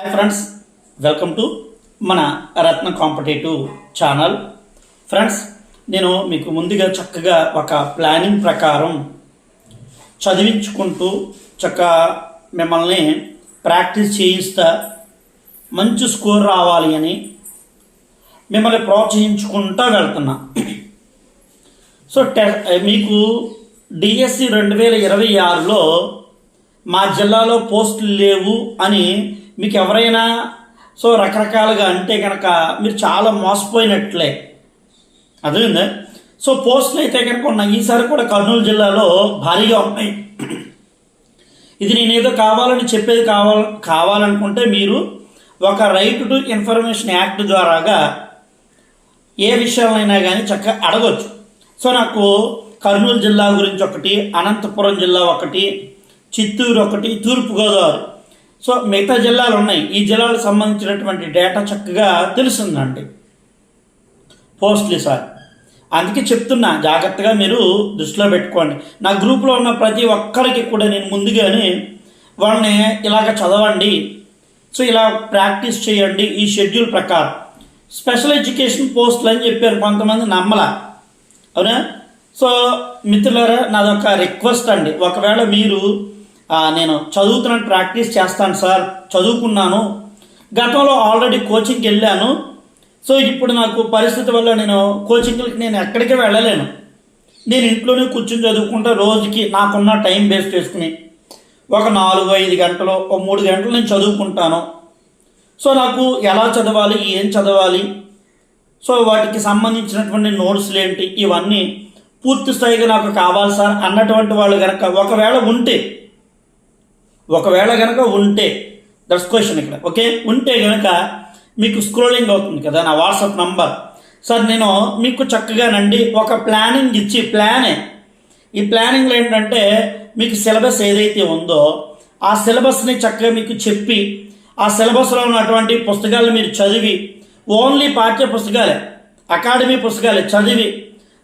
Hi friends welcome to మన రత్న competitive channel. Friends నేను మీకు ముందుగా చక్కగా ఒక ప్లానింగ్ ప్రకారం చదివించుకుంటూ చక్కగా మిమ్మల్ని ప్రాక్టీస్ చేయిస్తా మంచి స్కోర్ రావాలి అని మిమ్మల్ని ప్రోత్సహించుకుంటూ వెళ్తున్నా. సో టె మీకు డిఎస్సి రెండు వేల ఇరవై ఆరులో మా జిల్లాలో పోస్టులు లేవు అని మీకు ఎవరైనా సో రకరకాలుగా అంటే కనుక మీరు చాలా మోసపోయినట్లే. అర్థమైందా? సో పోస్టులు అయితే కనుక ఉన్నాయి. ఈసారి కూడా కర్నూలు జిల్లాలో భారీగా ఉన్నాయి. ఇది నేనేదో కావాలని చెప్పేది కావాల కావాలనుకుంటే మీరు ఒక రైట్ టు ఇన్ఫర్మేషన్ యాక్ట్ ద్వారాగా ఏ విషయాలైనా కానీ చక్కగా అడగొచ్చు. సో నాకు కర్నూలు జిల్లా గురించి ఒకటి అనంతపురం జిల్లా ఒకటి చిత్తూరు ఒకటి తూర్పుగోదావరి. సో మిగతా జిల్లాలు ఉన్నాయి. ఈ జిల్లాలకు సంబంధించినటువంటి డేటా చక్కగా తెలుస్తుందండి పోస్ట్లు సార్ అందుకే చెప్తున్నా జాగ్రత్తగా మీరు దృష్టిలో పెట్టుకోండి. నా గ్రూప్లో ఉన్న ప్రతి ఒక్కరికి కూడా నేను ముందుగానే వాళ్ళని ఇలాగ చదవండి. సో ఇలా ప్రాక్టీస్ చేయండి ఈ షెడ్యూల్ ప్రకారం. స్పెషల్ ఎడ్యుకేషన్ పోస్టులు అని చెప్పారు కొంతమంది నమ్మల. అవునా? సో మిత్రులారా నాదొక రిక్వెస్ట్ అండి. ఒకవేళ మీరు నేను చదువుతున్న ప్రాక్టీస్ చేస్తాను సార్ చదువుకున్నాను. గతంలో ఆల్రెడీ కోచింగ్కి వెళ్ళాను. సో ఇప్పుడు నాకు పరిస్థితి వల్ల నేను కోచింగ్కి నేను ఎక్కడికి వెళ్ళలేను. నేను ఇంట్లోనే కూర్చొని చదువుకుంటా రోజుకి నాకున్న టైం వేస్ట్ చేసుకుని. ఒక నాలుగు ఐదు గంటలు ఒక మూడు గంటలు నేను చదువుకుంటాను. సో నాకు ఎలా చదవాలి ఏం చదవాలి? సో వాటికి సంబంధించినటువంటి నోట్స్లు ఏంటి ఇవన్నీ పూర్తి స్థాయిగా నాకు కావాలి సార్ అన్నటువంటి వాళ్ళు కనుక ఒకవేళ ఉంటే ఒకవేళ కనుక ఉంటే దట్స్ క్వశ్చన్ ఇక్కడ ఓకే ఉంటే కనుక మీకు స్క్రోలింగ్ అవుతుంది కదా నా వాట్సాప్ నంబర్ సార్ నేను మీకు చక్కగానండి ఒక ప్లానింగ్ ఇచ్చి ప్లానే ఈ ప్లానింగ్లో ఏంటంటే మీకు సిలబస్ ఏదైతే ఉందో ఆ సిలబస్ని చక్కగా మీకు చెప్పి ఆ సిలబస్లో ఉన్నటువంటి పుస్తకాలు మీరు చదివి ఓన్లీ పాఠ్య పుస్తకాలే అకాడమీ పుస్తకాలే చదివి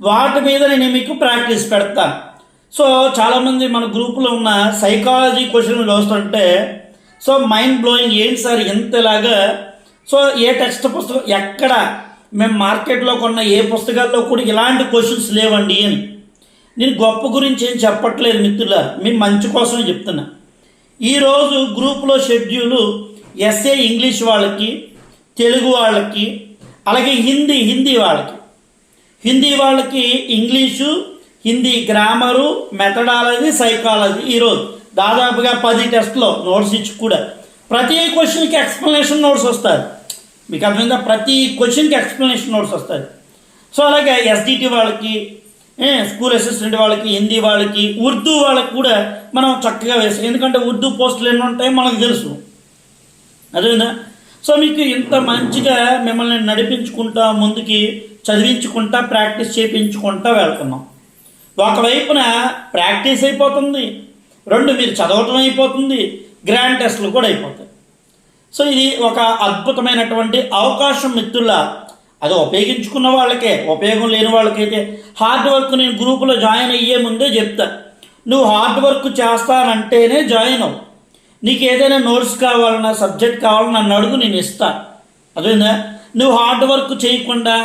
వాటి మీద నేను మీకు ప్రాక్టీస్ పెడతాను. సో చాలామంది మన గ్రూపులో ఉన్న సైకాలజీ క్వశ్చన్లు వస్తుంటే సో మైండ్ బ్లోయింగ్ ఏంటి సార్? ఎంతలాగా సో ఏ టెక్స్ట్ పుస్తకం ఎక్కడ? మేము మార్కెట్లో కొన్న ఏ పుస్తకాల్లో కూడా ఇలాంటి క్వశ్చన్స్ లేవండి అని. నేను గొప్ప గురించి ఏం చెప్పట్లేదు మిత్రుల మీ మంచి కోసమే చెప్తున్నా. ఈరోజు గ్రూప్లో షెడ్యూలు ఎస్ఏ ఇంగ్లీష్ వాళ్ళకి తెలుగు వాళ్ళకి అలాగే హిందీ హిందీ వాళ్ళకి. హిందీ వాళ్ళకి English Hindi grammar methodology psychology ఈరోజు దాదాపుగా పది టెస్ట్లో నోట్స్ ఇచ్చి కూడా. ప్రతి క్వశ్చన్కి ఎక్స్ప్లెనేషన్ నోట్స్ వస్తుంది మీకు అర్థమైందా? ప్రతి క్వశ్చన్కి ఎక్స్ప్లెనేషన్ నోట్స్ వస్తుంది సో అలాగే ఎస్డిటి వాళ్ళకి స్కూల్ అసిస్టెంట్ వాళ్ళకి హిందీ వాళ్ళకి ఉర్దూ వాళ్ళకి కూడా మనం చక్కగా వేస్తాం. ఎందుకంటే ఉర్దూ పోస్టులు ఎన్ని ఉంటాయో మనకు తెలుసు. అదేనా సో మీకు ఇంత మంచిగా మిమ్మల్ని నడిపించుకుంటా ముందుకి చదివించుకుంటా ప్రాక్టీస్ చేయించుకుంటా వెళ్తున్నాం. ఒకవైపున ప్రాక్టీస్ అయిపోతుంది. రెండు మీరు చదవటం అయిపోతుంది. గ్రాండ్ టెస్ట్లు కూడా అయిపోతాయి. సో ఇది ఒక అద్భుతమైనటువంటి అవకాశం మిత్రుల అది ఉపయోగించుకున్న వాళ్ళకే ఉపయోగం లేని వాళ్ళకైతే. హార్డ్ వర్క్ నేను గ్రూపులో జాయిన్ అయ్యే ముందే చెప్తా. నువ్వు హార్డ్ వర్క్ చేస్తానంటేనే జాయిన్ అవు నీకు ఏదైనా నోట్స్ కావాలన్నా సబ్జెక్ట్ కావాలన్నా నన్ను అడుగు నేను ఇస్తాను అదేందా నువ్వు హార్డ్ వర్క్ చేయకుండా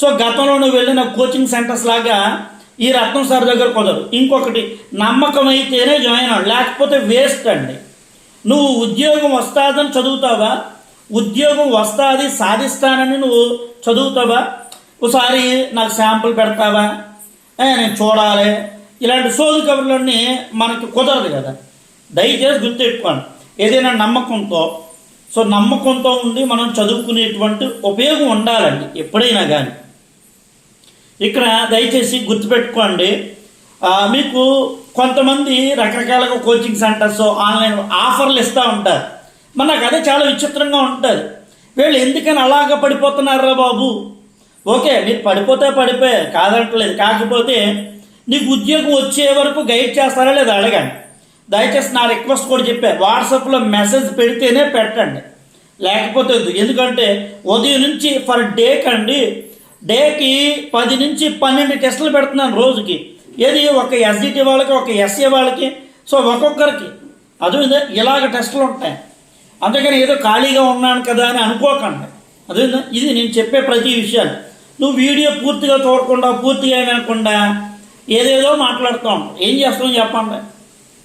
సో గతంలో నువ్వు వెళ్ళిన కోచింగ్ సెంటర్స్ లాగా ఈ రత్నం సార్ దగ్గర కుదరదు. ఇంకొకటి నమ్మకం అయితేనే జాయిన్ అవ్వండి లేకపోతే వేస్ట్ అండి. నువ్వు ఉద్యోగం వస్తాదని చదువుతావా? ఉద్యోగం వస్తాది సాధిస్తానని నువ్వు చదువుతావా? ఒకసారి నాకు శాంపుల్ పెడతావా? నేను చూడాలి. ఇలాంటి సోదు కబుర్లన్నీ మనకి కుదరదు కదా. దయచేసి గుర్తుపెట్టుకోండి. ఏదైనా నమ్మకంతో సో నమ్మకంతో ఉండి మనం చదువుకునేటువంటి ఉపయోగం ఉండాలండి ఎప్పుడైనా కానీ ఇక్కడ దయచేసి గుర్తుపెట్టుకోండి. మీకు కొంతమంది రకరకాలుగా కోచింగ్ సెంటర్స్ ఆన్లైన్ ఆఫర్లు ఇస్తూ ఉంటారు. మరి నాకు అదే చాలా విచిత్రంగా ఉంటుంది. వీళ్ళు ఎందుకని అలాగ పడిపోతున్నారా బాబు? ఓకే మీరు పడిపోతే పడిపోయే కాదంటలేదు కాకపోతే నీకు ఉద్యోగం వచ్చే వరకు గైడ్ చేస్తారా లేదా అడగండి. దయచేసి నా రిక్వెస్ట్ కూడా చెప్పా వాట్సాప్లో మెసేజ్ పెడితేనే పెట్టండి. లేకపోతే ఎందుకంటే ఉదయం నుంచి ఫర్ డే కండి డేకి పది నుంచి పన్నెండు టెస్టులు పెడుతున్నాను రోజుకి. ఏది ఒక ఎస్డిటి వాళ్ళకి ఒక ఎస్ఏ వాళ్ళకి సో ఒక్కొక్కరికి. అది ఇలాగ టెస్టులు ఉంటాయి. అందుకని ఏదో ఖాళీగా ఉన్నాను కదా అని అనుకోకండి. అదే ఇది నేను చెప్పే ప్రతి విషయాన్ని నువ్వు వీడియో పూర్తిగా చూడకుండా పూర్తిగా వినకుండా ఏదేదో మాట్లాడుతాం ఏం చేస్తాం చెప్పండి.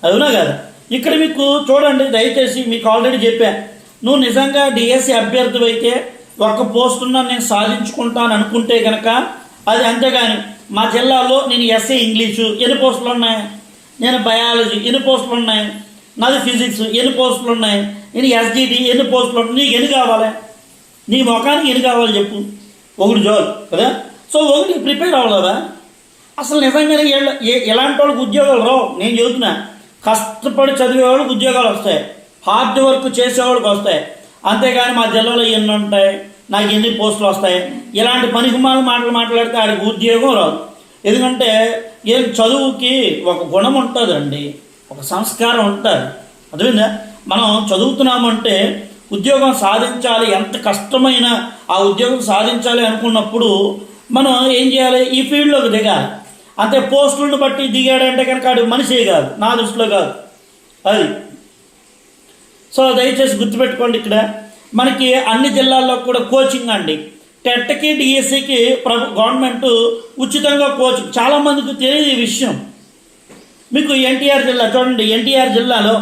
అవునా కదా? ఇక్కడ మీకు చూడండి దయచేసి మీకు ఆల్రెడీ చెప్పా. నువ్వు నిజంగా డిఎస్సి అభ్యర్థి అయితే ఒక్క పోస్టున్నా నేను సాధించుకుంటాను అనుకుంటే కనుక అది అంతేగాని మా జిల్లాలో నేను ఎస్ఏ ఇంగ్లీషు ఎన్ని పోస్టులు ఉన్నాయి? నేను బయాలజీ ఎన్ని పోస్టులు ఉన్నాయి? నాది ఫిజిక్స్ ఎన్ని పోస్టులు ఉన్నాయి? నేను ఎస్డిటి ఎన్ని పోస్టులు ఉన్నాయి? నీకు ఎన్ని కావాలి? నీ ముఖానికి ఎన్ని కావాలి చెప్పు. ఒకటి జోలు కదా? సో ఒకటి ప్రిపేర్ అవ్వలేదా అసలు నిజంగానే ఏ- ఎలాంటి వాళ్ళకి ఉద్యోగాలు రావు? నేను చెబుతున్నా కష్టపడి చదివే వాళ్ళకి ఉద్యోగాలు వస్తాయి. హార్డ్ వర్క్ చేసేవాళ్ళకి వస్తాయి. అంతేగాని మా జిల్లాలో ఎన్ని ఉంటాయి నాకు ఎన్ని పోస్టులు వస్తాయి? ఇలాంటి పనికిమాల మాటలు మాట్లాడితే ఆడికి ఉద్యోగం రాదు. ఎందుకంటే ఏం చదువుకి ఒక గుణం ఉంటుందండి. ఒక సంస్కారం ఉంటుంది. అర్థమైందా? మనం చదువుతున్నామంటే ఉద్యోగం సాధించాలి. ఎంత కష్టమైన ఆ ఉద్యోగం సాధించాలి అనుకున్నప్పుడు మనం ఏం చేయాలి? ఈ ఫీల్డ్లోకి దిగాలి. అంతే పోస్టులను బట్టి దిగాడంటే కనుక అది మనిషే కాదు. నా దృష్టిలో కాదు. అది. సో దయచేసి గుర్తుపెట్టుకోండి ఇక్కడ. మనకి అన్ని జిల్లాల్లో కూడా కోచింగ్ అండి. టెట్కి డిఎస్సికి ప్రభు గవర్నమెంట్ ఉచితంగా కోచింగ్ చాలామందికి తెలియదు ఈ విషయం. మీకు ఎన్టీఆర్ జిల్లా చూడండి ఎన్టీఆర్ జిల్లాలో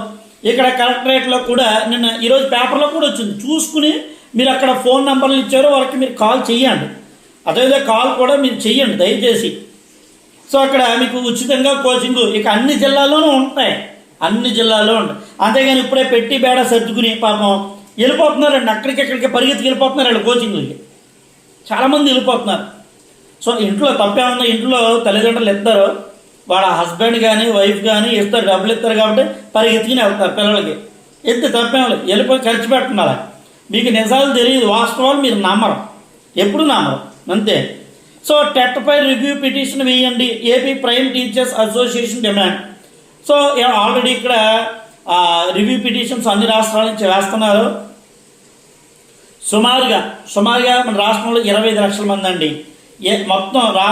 ఇక్కడ కలెక్టరేట్లో కూడా నిన్న ఈరోజు పేపర్లో కూడా వచ్చింది. చూసుకుని మీరు అక్కడ ఫోన్ నెంబర్లు ఇచ్చారో వాళ్ళకి మీరు కాల్ చేయండి అదేవిధంగా కాల్ కూడా మీరు చెయ్యండి దయచేసి. సో అక్కడ మీకు ఉచితంగా కోచింగ్ ఇక అన్ని జిల్లాల్లోనూ ఉంటాయి. అన్ని జిల్లాల్లో ఉంటాయి. అంతేగాని ఇప్పుడే పెట్టి బేడ సర్దుకుని పాపం వెళ్ళిపోతున్నారండి. అక్కడికి పరిగెత్తికి వెళ్ళిపోతున్నారు వాళ్ళు కోచింగ్లకి చాలామంది వెళ్ళిపోతున్నారు. సో ఇంట్లో తప్పేమన్నా ఇంట్లో తల్లిదండ్రులు ఇస్తారు వాళ్ళ హస్బెండ్ కానీ వైఫ్ కానీ ఇస్తారు. డబ్బులు ఇస్తారు కాబట్టి పరిగెత్తుకుని వెళ్తారు పిల్లలకి. ఎత్తి తప్పేం లేదు వెళ్ళిపోయి ఖర్చు పెట్టున్నారు మీకు నిజాలు తెలియదు. వాస్తవాలు మీరు నమ్మరు. ఎప్పుడు నమ్మరు. అంతే. సో టెట్పై రివ్యూ పిటిషన్ వేయండి. AP prime teachers association demand. So already ఇక్కడ రివ్యూ పిటిషన్స్ అన్ని రాష్ట్రాల నుంచి వేస్తున్నారు. సుమారుగా సుమారుగా మన రాష్ట్రంలో ఇరవై ఐదు లక్షల మంది అండి. మొత్తం రా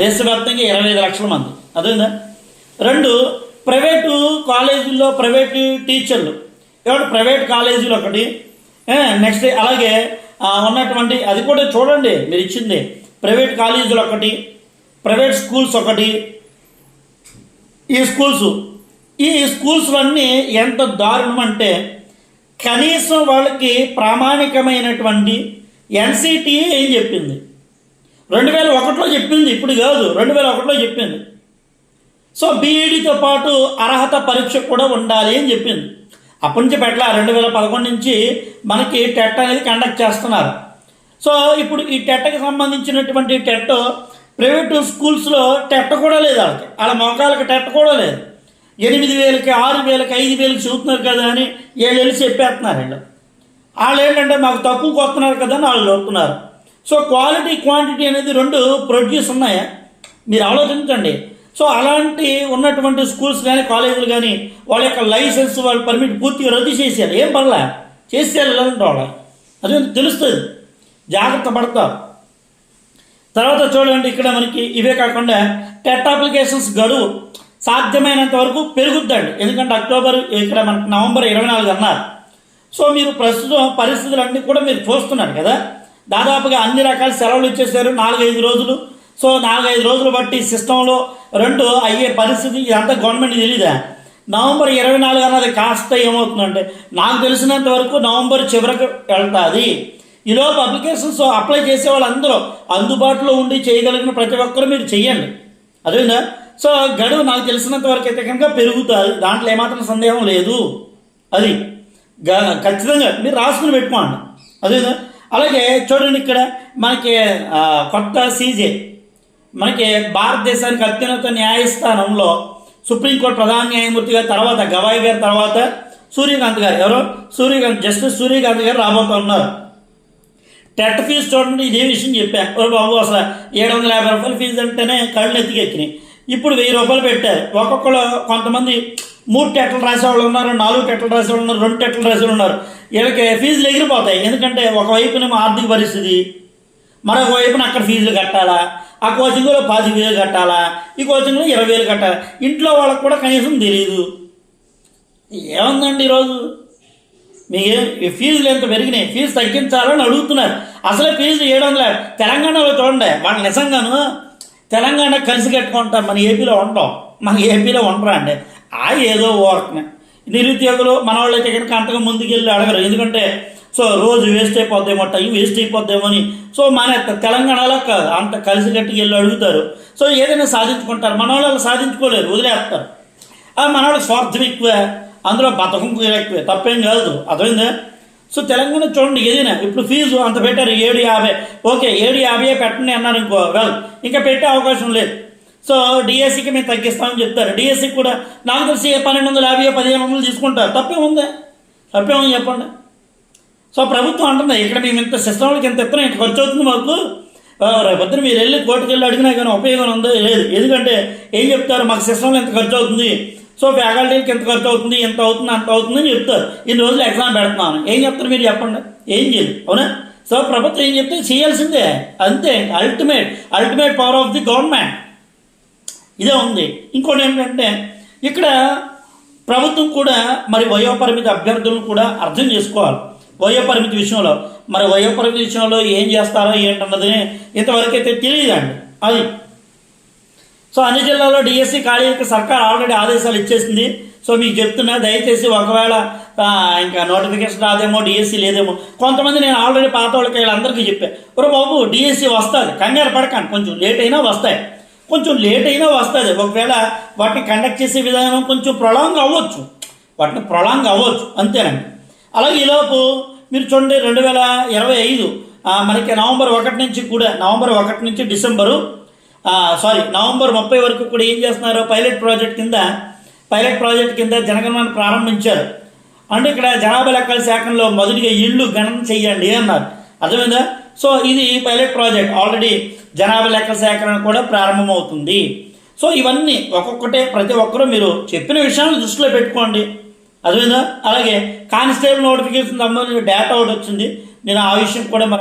దేశవ్యాప్తంగా ఇరవై ఐదు లక్షల మంది. అదేందా రెండు ప్రైవేటు కాలేజీల్లో ప్రైవేటు టీచర్లు. ఎవరు? ప్రైవేట్ కాలేజీలు ఒకటి. నెక్స్ట్ అలాగే ఉన్నటువంటి అది కూడా చూడండి మీరు ఇచ్చింది. ప్రైవేట్ కాలేజీలు ఒకటి. ప్రైవేట్ స్కూల్స్ ఒకటి. ఈ స్కూల్స్ ఈ స్కూల్స్ అన్నీ ఎంత దారుణం అంటే కనీసం వాళ్ళకి ప్రామాణికమైనటువంటి ఎన్సిటిఏ ఏం చెప్పింది? రెండు వేల ఒకటిలో చెప్పింది ఇప్పుడు కాదు రెండు వేల ఒకటిలో చెప్పింది. సో బీఈడితో పాటు అర్హత పరీక్ష కూడా ఉండాలి అని చెప్పింది. అప్పటి నుంచి పెట్టల రెండు వేల పదకొండు నుంచి మనకి టెట్ అనేది కండక్ట్ చేస్తున్నారు. సో ఇప్పుడు ఈ టెట్కి సంబంధించినటువంటి టెట్ ప్రైవేటు స్కూల్స్లో టెట్ కూడా లేదు వాళ్ళకి. వాళ్ళ మోకాళ్ళకి టెట్ కూడా లేదు. ఎనిమిది వేలకి ఆరు వేలకి ఐదు వేలకి చూస్తున్నారు కదా అని ఏళ్ళు వెళ్ళి చెప్పేస్తున్నారు వీళ్ళు. వాళ్ళు ఏంటంటే మాకు తక్కువ కొస్తున్నారు కదా అని వాళ్ళు చెప్తున్నారు సో క్వాలిటీ క్వాంటిటీ అనేది రెండు ప్రొడ్యూస్ ఉన్నాయా. మీరు ఆలోచించండి. సో అలాంటి ఉన్నటువంటి స్కూల్స్ కానీ కాలేజీలు కానీ వాళ్ళ యొక్క లైసెన్స్ వాళ్ళ పర్మిట్ పూర్తిగా రద్దు చేశారు ఏం పర్లే? చేసేయాలి ఇలాంటి వాళ్ళ అదే తెలుస్తుంది. జాగ్రత్త పడతారు. తర్వాత చూడండి ఇక్కడ మనకి ఇవే కాకుండా టెట్ అప్లికేషన్స్ గడువు సాధ్యమైనంత వరకు పెరుగుద్దండి. ఎందుకంటే అక్టోబర్ ఇక్కడ మనకి నవంబర్ ఇరవై నాలుగు అన్నారు. సో మీరు ప్రస్తుతం పరిస్థితులన్నీ కూడా మీరు చూస్తున్నారు కదా. దాదాపుగా అన్ని రకాల సెలవులు ఇచ్చేసారు నాలుగైదు రోజులు. సో నాలుగైదు రోజులు బట్టి సిస్టంలో రెండు అయ్యే పరిస్థితి ఇదంతా గవర్నమెంట్ తెలియదా నవంబర్ ఇరవై నాలుగు అన్నది కాస్త ఏమవుతుందంటే నాకు తెలిసినంత వరకు నవంబర్ చివరికి వెళ్తుంది. ఈలోపు అప్లికేషన్స్ అప్లై చేసే వాళ్ళందరూ అందుబాటులో ఉండి చేయగలిగిన ప్రతి ఒక్కరు మీరు చేయండి అదేనా సో గడువు నాకు తెలిసినంత వరకు అయితే కనుక పెరుగుతుంది దాంట్లో ఏమాత్రం సందేహం లేదు. అది గ- ఖచ్చితంగా మీరు రాసుకుని పెట్టుకోండి. అదేవిధంగా అలాగే చూడండి ఇక్కడ మనకి కొత్త సీజే. మనకి భారతదేశానికి అత్యున్నత న్యాయస్థానంలో సుప్రీంకోర్టు ప్రధాన న్యాయమూర్తిగా తర్వాత గవాయి గారి తర్వాత సూర్యకాంత్ గారు ఎవరో? సూర్యకాంత్ జస్టిస్ సూర్యకాంత్ గారు రాబోతున్నారు. టెట్ ఫీజు చూడండి ఇదే విషయం చెప్పా. ఓ బాబు అసలు ఏడు వందల యాభై రూపాయల ఫీజు అంటేనే కళ్ళు ఎత్తికెక్కినాయి. ఇప్పుడు వెయ్యి రూపాయలు పెట్టారు. ఒక్కొక్కరు కొంతమంది మూడు టెట్లు రాసేవాళ్ళు ఉన్నారు నాలుగు టెట్లు రాసేవాళ్ళు ఉన్నారు రెండు టెట్లు రాసేవాళ్ళు ఉన్నారు. వీళ్ళకి ఫీజులు ఎగిరిపోతాయి. ఎందుకంటే ఒకవైపునేమో ఆర్థిక పరిస్థితి మరొక వైపున అక్కడ ఫీజులు కట్టాలా ఆ కోచింగ్లో పాతిక వేలు కట్టాలా ఈ కోచింగ్లో ఇరవై వేలు కట్టాలా. ఇంట్లో వాళ్ళకి కూడా కనీసం తెలియదు ఏముందండి ఈరోజు మీ ఫీజులు ఎంత పెరిగినాయి? ఫీజు తగ్గించాలని అడుగుతున్నారు. అసలే ఫీజు ఏడు వందల తెలంగాణలో చూడండి వాళ్ళు నిజంగాను తెలంగాణ కలిసి కట్టుకుంటాం మన ఏపీలో ఉంటాం. మన ఏపీలో ఉండరా అండి? ఆ ఏదో వర్క్నే నిరుద్యోగులు మన వాళ్ళైతే కనుక అంతగా ముందుకెళ్ళి అడగరు. ఎందుకంటే సో రోజు వేస్ట్ అయిపోద్దేమో టైం వేస్ట్ అయిపోద్దేమో అని. సో మన తెలంగాణలో అంత కలిసి కట్టుకు వెళ్ళి అడుగుతారు. సో ఏదైనా సాధించుకుంటారు. మన వాళ్ళు సాధించుకోలేరు. వదిలేస్తారు. ఆ మన వాళ్ళకి స్వార్థం ఎక్కువ. అందులో బతకం కూడా తప్పేం కాదు. అర్థమైందే? సో తెలంగాణ చూడండి ఏదైనా. ఇప్పుడు ఫీజు అంత పెట్టారు ఏడు యాభై. ఓకే ఏడు యాభై పెట్టండి అన్నారు ఇంకో. వెల్ ఇంకా పెట్టే అవకాశం లేదు. సో డిఎస్సికి మేము తగ్గిస్తామని చెప్తారు. డిఎస్సికి కూడా నాకు తెలిసి పన్నెండు వందల యాభై పదిహేను వందలు తీసుకుంటారు. తప్పే ఉందా? తప్పే ఉంది చెప్పండి? సో ప్రభుత్వం అంటుంది ఇక్కడ మేము ఇంత సిస్టంలకి ఇంత ఎత్తున ఇంత ఖర్చు అవుతుంది మాకు. ఆ, రేపొద్దున మీరు వెళ్ళి కోర్టుకు వెళ్ళి అడిగినా కానీ ఉపయోగం ఉందో? లేదు. ఎందుకంటే ఏం చెప్తారు మాకు సిస్టంలో ఎంత ఖర్చు అవుతుంది. సో ఫ్యాకల్టీకి ఎంత ఖర్చు అవుతుంది ఎంత అవుతుంది అంత అవుతుంది అని చెప్తారు. ఇన్ని రోజులు ఎగ్జామ్ పెడుతున్నాను. ఏం చెప్తారు మీరు చెప్పండి. ఏం చేయదు అవునా? సో ప్రభుత్వం ఏం చెప్తే చేయాల్సిందే. అంతే. Ultimate ultimate power of the government ఇదే ఉంది. ఇంకోటి ఏంటంటే ఇక్కడ ప్రభుత్వం కూడా మరి వయోపరిమితి అభ్యర్థులను కూడా అర్థం చేసుకోవాలి. వయోపరిమితి విషయంలో. మరి వయోపరిమితి విషయంలో ఏం చేస్తారో ఏంటన్నది ఇంతవరకు అయితే తెలియదండి. అది సో అన్ని జిల్లాల్లో డిఎస్సి ఖాళీలకు సర్కార్ ఆల్రెడీ ఆదేశాలు ఇచ్చేసింది. సో మీకు చెప్తున్నా దయచేసి ఒకవేళ ఇంకా నోటిఫికేషన్ రాదేమో డిఎస్సి లేదేమో. కొంతమంది నేను ఆల్రెడీ పాత వాళ్ళకి వీళ్ళందరికీ చెప్పాను ఒరే బాబు డిఎస్సి వస్తుంది. కంగారు పడకండి. కొంచెం లేట్ అయినా వస్తాయి. కొంచెం లేట్ అయినా వస్తుంది. ఒకవేళ వాటిని కండక్ట్ చేసే విధానం కొంచెం ప్రొలాంగ్ అవ్వచ్చు. వాటిని ప్రొలాంగ్ అవ్వచ్చు. అంతేనండి. అలాగే ఈలోపు మీరు చూడండి రెండు వేల ఇరవై ఐదు మనకి నవంబర్ ఒకటి నుంచి కూడా నవంబర్ ఒకటి నుంచి డిసెంబరు సారీ నవంబర్ ముప్పై వరకు కూడా ఏం చేస్తున్నారు? పైలట్ ప్రాజెక్ట్ కింద పైలట్ ప్రాజెక్ట్ కింద జనగణన ప్రారంభించారు. అంటే ఇక్కడ జనాభా లెక్కల శాఖలో మొదటిగా ఇళ్ళు గణన చేయండి అన్నారు. అర్థమైందా? సో ఇది పైలట్ ప్రాజెక్ట్ ఆల్రెడీ జనాభా లెక్కల సేకరణ కూడా ప్రారంభమవుతుంది. సో ఇవన్నీ ఒక్కొక్కటే ప్రతి ఒక్కరూ మీరు చెప్పిన విషయాలను దృష్టిలో పెట్టుకోండి. అర్థమైందా? అలాగే కానిస్టేబుల్ నోటిఫికేషన్ సంబంధించిన డేటా ఒకటి వచ్చింది. నేను ఆ విషయం కూడా మరి